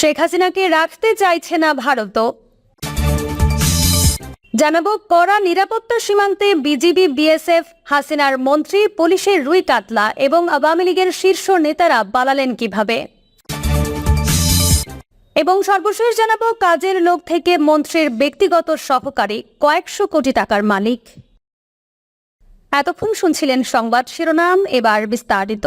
শেখ হাসিনাকে রাখতে চাইছে না ভারতও জানাব, কড়া নিরাপত্তা সীমান্তে বিজিবি, বিএসএফ, হাসিনার মন্ত্রী, পুলিশের রুই কাতলা এবং আওয়ামী লীগের শীর্ষ নেতারা পালালেন কীভাবে? এবং সর্বশেষ জানাব, কাজের লোক থেকে মন্ত্রীর ব্যক্তিগত সহকারী, কয়েকশো কোটি টাকার মালিক। এতক্ষণ শুনছিলেন সংবাদ শিরোনাম, এবার বিস্তারিত।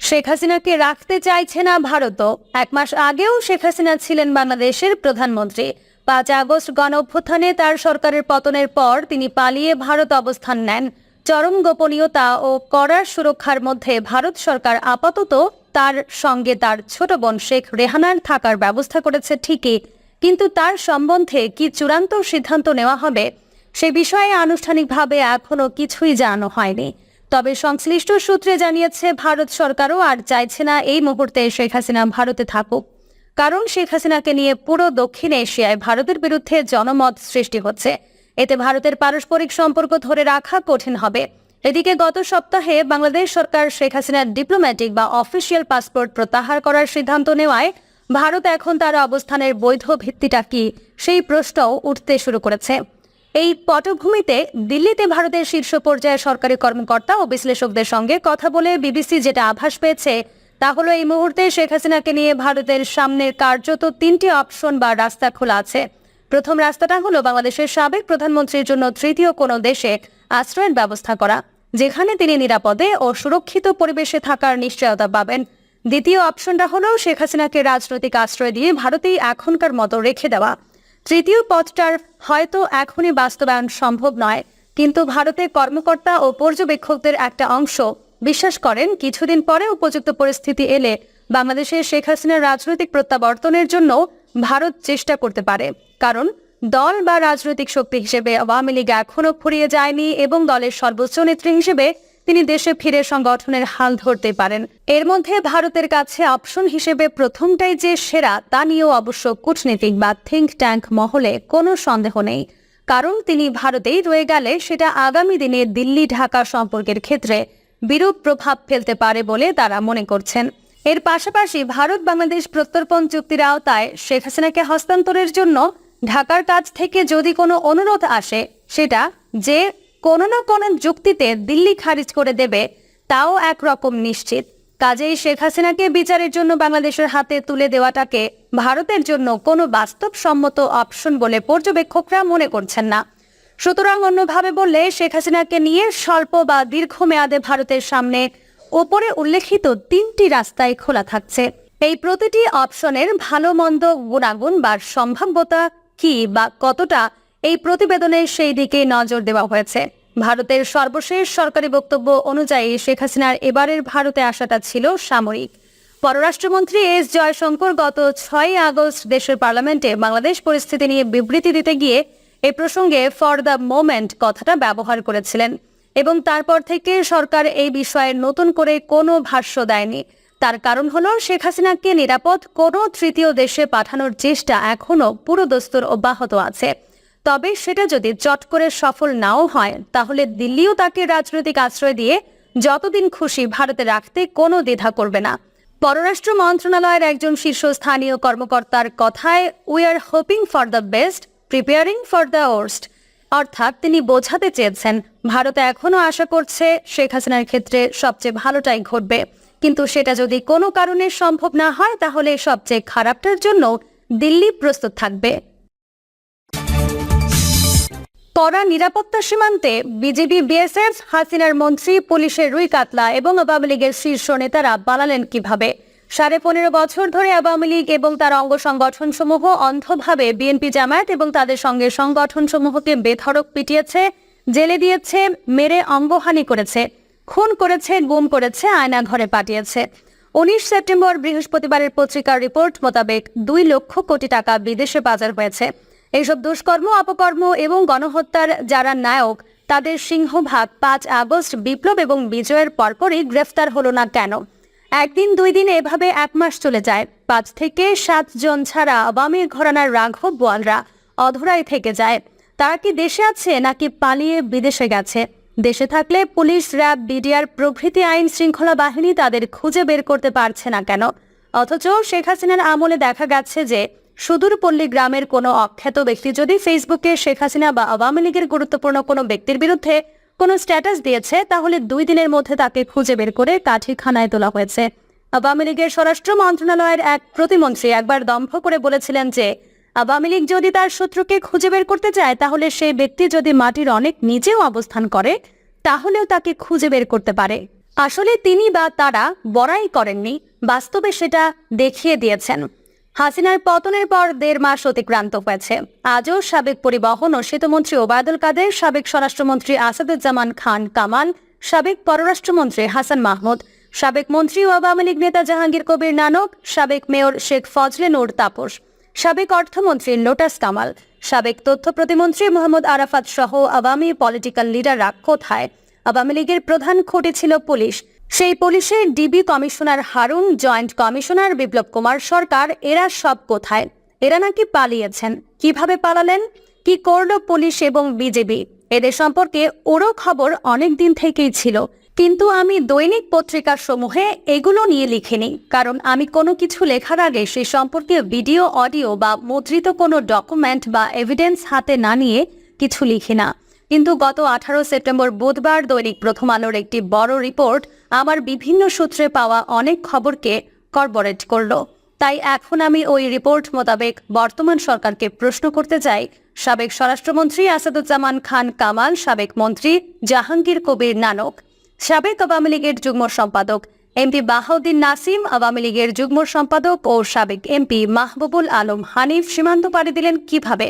শেখ হাসিনাকে রাখতে চাইছে না ভারতও। এক মাস আগেও শেখ হাসিনা ছিলেন বাংলাদেশের প্রধানমন্ত্রী। পাঁচ আগস্ট গণ অভ্যুত্থানে তার সরকারের পতনের পর তিনি পালিয়ে ভারত অবস্থান নেন। চরম গোপনীয়তা ও করার সুরক্ষার মধ্যে ভারত সরকার আপাতত তার সঙ্গে তার ছোট বোন শেখ রেহানার থাকার ব্যবস্থা করেছে ঠিকই। কিন্তু তার সম্বন্ধে কি চূড়ান্ত সিদ্ধান্ত নেওয়া হবে, সে বিষয়ে আনুষ্ঠানিকভাবে এখনও কিছুই জানানো হয়নি। তবে সংশ্লিষ্ট সূত্রে জানিয়েছে, ভারত সরকারও আর চাইছে না এই মুহূর্তে শেখ হাসিনা ভারতে থাকুক। কারণ শেখ হাসিনাকে নিয়ে পুরো দক্ষিণ এশিয়ায় ভারতের বিরুদ্ধে জনমত সৃষ্টি হচ্ছে। এতে ভারতের পারস্পরিক সম্পর্ক ধরে রাখা কঠিন হবে। এদিকে গত সপ্তাহে বাংলাদেশ সরকার শেখ হাসিনার ডিপ্লোম্যাটিক বা অফিসিয়াল পাসপোর্ট প্রত্যাহার করার সিদ্ধান্ত নেওয়ায় ভারত এখন তার অবস্থানের বৈধ ভিত্তিটা কি সেই প্রশ্নও উঠতে শুরু করেছে। এই পটভূমিতে দিল্লিতে ভারতের শীর্ষ পর্যায়ে সরকারি কর্মকর্তা ও বিশ্লেষকদের সঙ্গে কথা বলে বিবিসি যেটা আভাস পেয়েছে, তা হলো এই মুহূর্তে শেখ হাসিনাকে নিয়ে ভারতের সামনের কার্যত তিনটি অপশন বা রাস্তা খোলা আছে। প্রথম রাস্তাটা হলো বাংলাদেশের সাবেক প্রধানমন্ত্রীর জন্য তৃতীয় কোনো দেশে আশ্রয়ের ব্যবস্থা করা, যেখানে তিনি নিরাপদে ও সুরক্ষিত পরিবেশে থাকার নিশ্চয়তা পাবেন। দ্বিতীয় অপশনটা হলো শেখ হাসিনাকে রাজনৈতিক আশ্রয় দিয়ে ভারতেই এখনকার মতো রেখে দেওয়া। তৃতীয় পথটার হয়তো এখনই বাস্তবায়ন সম্ভব নয়, কিন্তু ভারতের কর্মকর্তা ও পর্যবেক্ষকদের একটা অংশ বিশ্বাস করেন কিছুদিন পরে উপযুক্ত পরিস্থিতি এলে বাংলাদেশের শেখ হাসিনার রাজনৈতিক প্রত্যাবর্তনের জন্য ভারত চেষ্টা করতে পারে। কারণ দল বা রাজনৈতিক শক্তি হিসেবে আওয়ামী লীগ এখনও ফুরিয়ে যায়নি এবং দলের সর্বোচ্চ নেত্রী হিসেবে তিনি দেশে ফিরে সংগঠনের হাল ধরতে পারেন। এর মধ্যে ভারতের কাছে অপশন হিসেবে প্রথমটাই যে সেরা, তা নিয়েও অবশ্য কূটনীতিক বা থিঙ্ক ট্যাঙ্ক মহলে কোনো সন্দেহ নেই। কারণ তিনি ভারতেই রয়ে গেলে সেটা আগামী দিনে দিল্লি ঢাকা সম্পর্কের ক্ষেত্রে বিরূপ প্রভাব ফেলতে পারে বলে তারা মনে করছেন। এর পাশাপাশি ভারত বাংলাদেশ প্রত্যর্পণ চুক্তির আওতায় শেখ হাসিনাকে হস্তান্তরের জন্য ঢাকার কাছ থেকে যদি কোনো অনুরোধ আসে, সেটা যে কোনো না কোনো যুক্তিতে দিল্লি খারিজ করে দেবে, তাও একরকম নিশ্চিত। কাজেই শেখ হাসিনাকে বিচারের জন্য বাংলাদেশের হাতে তুলে দেওয়াটাকে ভারতের জন্য কোনো বাস্তবসম্মত অপশন বলে পর্যবেক্ষকরা মনে করছেন না। সুতরাং অন্যভাবে বললে, শেখ হাসিনাকে নিয়ে স্বল্প বা দীর্ঘমেয়াদে ভারতের সামনে ওপরে উল্লেখিত তিনটি রাস্তায় খোলা থাকছে। এই প্রতিটি অপশনের ভালো মন্দ গুণাগুণ বা সম্ভাব্যতা কি বা কতটা এই প্রতিবেদনে সেই দিকে নজর দেওয়া হয়েছে। ভারতের সর্বশেষ সরকারি বক্তব্য অনুযায়ী শেখ হাসিনার এবারের ভারতে আসাটা ছিল সামরিক। পররাষ্ট্রমন্ত্রী এস জয়শঙ্কর গত ছয় আগস্ট দেশের পার্লামেন্টে বাংলাদেশ পরিস্থিতি নিয়ে বিবৃতি দিতে গিয়ে এ প্রসঙ্গে ফর দ্য মোমেন্ট কথাটা ব্যবহার করেছিলেন এবং তারপর থেকে সরকার এই বিষয়ে নতুন করে কোনো ভাষ্য দেয়নি। তার কারণ হল, শেখ হাসিনাকে নিরাপদ কোনো তৃতীয় দেশে পাঠানোর চেষ্টা এখনও পুরোদস্তুর অব্যাহত আছে। তবে সেটা যদি চট করে সফল নাও হয়, তাহলে দিল্লিও তাকে রাজনৈতিক আশ্রয় দিয়ে যতদিন খুশি ভারতে রাখতে কোনো দ্বিধা করবে না। পররাষ্ট্র মন্ত্রণালয়ের একজন শীর্ষস্থানীয় কর্মকর্তার কথায় we are hoping for the best preparing for the worst অর্থাৎ তিনি বোঝাতে চেয়েছেন, ভারত এখনও আশা করছে শেখ হাসিনার ক্ষেত্রে সবচেয়ে ভালোটাই ঘটবে। কিন্তু সেটা যদি কোনো কারণে সম্ভব না হয়, তাহলে সবচেয়ে খারাপটার জন্য দিল্লি প্রস্তুত থাকবে। কড়া নিরাপত্তা সীমান্তে বিজেপি, বিএসএফ, হাসিনার মন্ত্রী, পুলিশের রুই কাতলা এবং আওয়ামী লীগের শীর্ষ নেতারা পালালেন কীভাবে? সাড়ে পনেরো বছর ধরে আওয়ামী লীগ এবং তার অঙ্গ সংগঠন সমূহ অন্ধভাবে বিএনপি জামায়াত এবং তাদের সঙ্গে সংগঠন সমূহকে বেধড়ক পিটিয়েছে, জেলে দিয়েছে, মেরে অঙ্গহানি করেছে, খুন করেছে, গুম করেছে আয়না ঘরে পাঠিয়েছে। উনিশ সেপ্টেম্বর বৃহস্পতিবারের পত্রিকার রিপোর্ট মোতাবেক দুই লক্ষ কোটি টাকা বিদেশে বাজার হয়েছে। এইসব দুষ্কর্ম, অপকর্ম এবং গণহত্যার যারা নায়ক, তাদের সিংহভাগ পাঁচ আগস্ট বিপ্লব এবং বিজয়ের পরপরই গ্রেফতার হলো না কেন? একদিন, দুই দিন এভাবে এক মাস চলে যায়। পাঁচ থেকে সাত জন ছাড়া আওয়ামী ঘরানার রাঘব বোয়ালরা অধরাই থেকে যায়। তারা কি দেশে আছে নাকি পালিয়ে বিদেশে গেছে? দেশে থাকলে পুলিশ, র্যাব, বিডিআর প্রভৃতি আইন শৃঙ্খলা বাহিনী তাদের খুঁজে বের করতে পারছে না কেন? অথচ শেখ হাসিনার আমলে দেখা গেছে যে সুদূরপল্লী গ্রামের কোনো অখ্যাত ব্যক্তি যদি ফেসবুকে শেখ হাসিনা বা আওয়ামী লীগের গুরুত্বপূর্ণ কোনো ব্যক্তির বিরুদ্ধে কোনো স্ট্যাটাস দিয়েছে, তাহলে দুই দিনের মধ্যে তাকে খুঁজে বের করে কাঠিখানায় তোলা হয়েছে। আওয়ামী লীগের স্বরাষ্ট্র মন্ত্রণালয়ের এক প্রতিমন্ত্রী একবার দম্ভ করে বলেছিলেন যে, আওয়ামী লীগ যদি তার শত্রুকে খুঁজে বের করতে চায়, তাহলে সেই ব্যক্তি যদি মাটির অনেক নিচেও অবস্থান করে, তাহলেও তাকে খুঁজে বের করতে পারে। আসলে তিনি বা তারা বড়াই করেননি, বাস্তবে সেটা দেখিয়ে দিয়েছেন। হাসিনার পতনের পর দেড় মাস অতিক্রান্ত হয়েছে। আজও সাবেক পরিবহন ও সেতুমন্ত্রী ওবায়দুল কাদের, সাবেক স্বরাষ্ট্রমন্ত্রী আসাদুজ্জামান খান কামাল সাবেক পররাষ্ট্রমন্ত্রী হাসান মাহমুদ, সাবেক মন্ত্রী ও আওয়ামী লীগ নেতা জাহাঙ্গীর কবির নানক, সাবেক মেয়র শেখ ফজলে নূর তাপস, সাবেক অর্থমন্ত্রী লোটাস কামাল, সাবেক তথ্য প্রতিমন্ত্রী মোহাম্মদ আরাফাত সহ আওয়ামী পলিটিক্যাল লিডাররা কোথায়? আওয়ামী লীগের প্রধান খুঁটি ছিল পুলিশ। সেই পুলিশে DB commissioner Harun, joint commissioner Biplob Kumar Sarkar, এরা সব কোথায়? এরা নাকি পালিয়েছেন। কীভাবে পালালেন? কি করল পুলিশ এবং বিজেপি? এদের সম্পর্কে ওরও খবর অনেক দিন থেকেই ছিল। কিন্তু আমি দৈনিক পত্রিকা সমূহে এগুলো নিয়ে লিখিনি। কারণ আমি কোনো কিছু লেখার আগে সে সম্পর্কে ভিডিও, অডিও বা মুদ্রিত কোনো ডকুমেন্ট বা এভিডেন্স হাতে না নিয়ে কিছু লিখি না। কিন্তু গত আঠারো সেপ্টেম্বর বুধবার দৈনিক প্রথম আলোর একটি বড় রিপোর্ট আমার বিভিন্ন সূত্রে পাওয়া অনেক খবরকে করবরেট করল। তাই এখন আমি ওই রিপোর্ট মোতাবেক বর্তমান সরকারকে প্রশ্ন করতে চাই। সাবেক স্বরাষ্ট্রমন্ত্রী আসাদুজ্জামান খান কামাল, সাবেক মন্ত্রী জাহাঙ্গীর কবির নানক, সাবেক আওয়ামী লীগের যুগ্ম সম্পাদক এমপি বাহাউদ্দিন নাসিম, আওয়ামী লীগের যুগ্ম সম্পাদক ও সাবেক এমপি মাহবুবুল আলম হানিফ সীমান্ত পাড়ি দিলেন কীভাবে?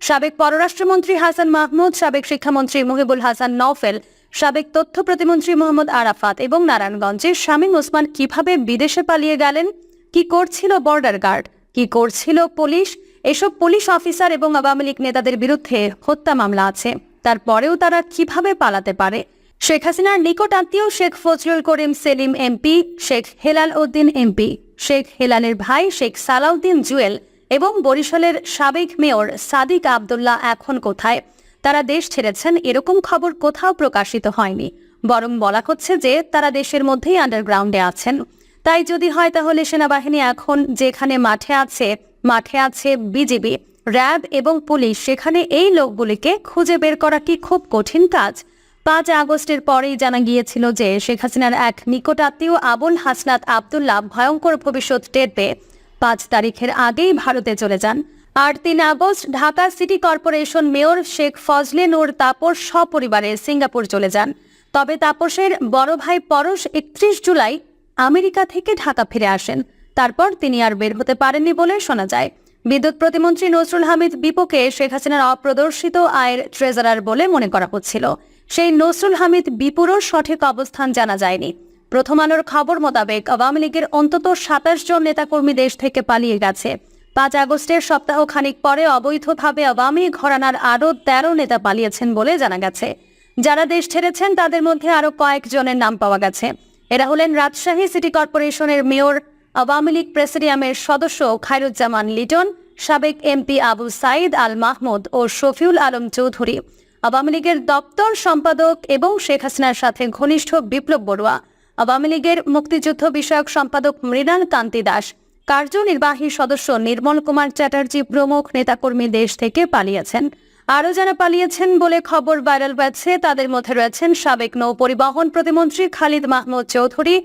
সাবেক পররাষ্ট্রমন্ত্রী হাসান মাহমুদ, সাবেক শিক্ষামন্ত্রী মুহিবুল হাসান নওফেল সাবেক তথ্য প্রতিমন্ত্রী মোহাম্মদ আরাফাত এবং নারায়ণগঞ্জের শামীম ওসমান কীভাবে বিদেশে পালিয়ে গেলেন? কি করছিল বর্ডার গার্ড? কি করছিল পুলিশ? এসব পুলিশ অফিসার এবং আওয়ামী লীগ নেতাদের বিরুদ্ধে হত্যা মামলা আছে। তারপরেও তারা কীভাবে পালাতে পারে? শেখ হাসিনার নিকট আত্মীয় শেখ ফজলুল করিম সেলিম এমপি, শেখ হেলাল উদ্দিন এমপি, শেখ হেলালের ভাই শেখ সালাউদ্দিন জুয়েল এবং বরিশালের সাবেক মেয়র সাদিক আবদুল্লাহ এখন কোথায়? তারা দেশ ছেড়েছেন এরকম খবর কোথাও প্রকাশিত হয়নি। বরং বলা হচ্ছে যে তারা দেশের মধ্যেই আন্ডারগ্রাউন্ডে আছেন। তাই যদি হয় তাহলে সেনাবাহিনী এখন যেখানে মাঠে আছে মাঠে আছে বিজিবি র্যাব এবং পুলিশ, সেখানে এই লোকগুলিকে খুঁজে বের করা কি খুব কঠিন কাজ? পাঁচ আগস্টের পরেই জানা গিয়েছিল যে শেখ হাসিনার এক নিকটাত্মীয় আবুল হাসনাত আবদুল্লাহ ভয়ঙ্কর ভবিষ্যৎ টের পেয়ে পাঁচ তারিখের আগেই ভারতে চলে যান। আর তিন August Dhaka city corporation mayor Sheikh Fazle Noor Taposh সপরিবারে সিঙ্গাপুর চলে যান। তবে তাপসের বড় ভাই পরশ একত্রিশ জুলাই আমেরিকা থেকে ঢাকা ফিরে আসেন। তারপর তিনি আর বের হতে পারেননি বলে শোনা যায়। বিদ্যুৎ প্রতিমন্ত্রী নজরুল হামিদ বিপোকে শেখ হাসিনার অপ্রদর্শিত আয়ের ট্রেজারার বলে মনে করা হচ্ছিল। সেই নজরুল হামিদ বিপুরও সঠিক অবস্থান জানা যায়নি। প্রথম আলোর খবর মোতাবেক আওয়ামী লীগের অন্তত সাতাশ জন নেতাকর্মী দেশ থেকে পালিয়ে গেছে। পাঁচ আগস্টের সপ্তাহ খানিক পরে অবৈধভাবে আওয়ামী ঘরানার আরও তেরো নেতা পালিয়েছেন বলে জানা গেছে। যারা দেশ ছেড়েছেন, তাদের মধ্যে আরও কয়েকজনের নাম পাওয়া গেছে। এরা হলেন রাজশাহী সিটি কর্পোরেশনের মেয়র, আওয়ামী লীগ প্রেসিডিয়ামের সদস্য খায়রুজ্জামান লিটন, সাবেক এমপি আবু সাইদ আল মাহমুদ ও শফিউল আলম চৌধুরী। আওয়ামী লীগের দপ্তর সম্পাদক এবং শেখ হাসিনার সাথে ঘনিষ্ঠ বিপ্লব বড়ুয়া। আওয়ামী লীগের মুক্তিযুদ্ধ বিষয়ক সম্পাদক মৃণাল কান্তি দাস কার্যনির্বাহী সদস্য নির্মল কুমার চ্যাটার্জি প্রমুখ নেতাকর্মী দেশ থেকে পালিয়েছেন। আরও যারা পালিয়েছেন বলে খবর ভাইরাল হয়েছে, তাদের মধ্যে রয়েছেন সাবেক নৌ পরিবহন প্রতিমন্ত্রী খালিদ মাহমুদ চৌধুরী,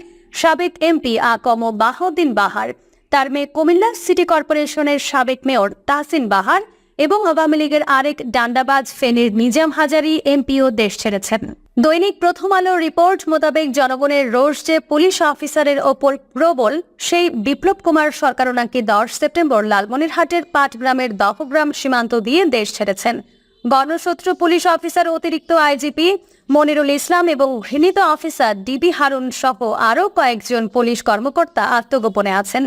সাবেক এমপি আকম বাহাউদ্দিন বাহার, তার মেয়ে কুমিল্লা সিটি কর্পোরেশনের সাবেক মেয়র তাহসিন বাহার এবং আওয়ামী লীগের আরেক ডান্ডাবাজ ফেনীর নিজাম হাজারি এমপিও দেশ ছেড়েছেন। দৈনিক প্রথম আলোর রিপোর্ট মোতাবেক জনগণের রোষ যে পুলিশ অফিসারের ওপর প্রবল, সেই বিপ্লব কুমার সরকারও নাকি দশ সেপ্টেম্বর লালমনিরহাটের পাটগ্রামের দহগ্রাম সীমান্ত দিয়ে দেশ ছেড়েছেন। গণশত্রু পুলিশ অফিসার অতিরিক্ত আইজিপি মনিরুল ইসলাম এবং ঘৃণিত অফিসার ডিবি হারুন সহ আরও কয়েকজন পুলিশ কর্মকর্তা আত্মগোপনে আছেন।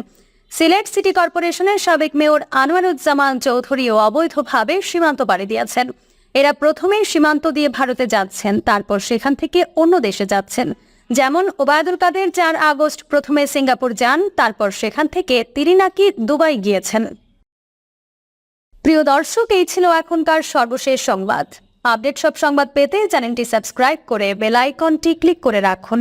সিলেট সিটি কর্পোরেশনের সাবেক মেয়র আনোয়ারুজ্জামান চৌধুরীও অবৈধভাবে সীমান্ত পাড়ি দিয়েছেন। এরা প্রথমেই সীমান্ত দিয়ে ভারতে যাচ্ছেন, তারপর সেখান থেকে অন্য দেশে যাচ্ছেন। যেমন ওবায়দুল কাদের চার আগস্ট প্রথমে সিঙ্গাপুর যান, তারপর সেখান থেকে তিনি নাকি দুবাই গিয়েছেন। প্রিয় দর্শক, এই ছিল এখনকার সর্বশেষ সংবাদ। আপডেট সব সংবাদ পেতে চ্যানেলটি সাবস্ক্রাইব করে বেল আইকনটি ক্লিক করে রাখুন।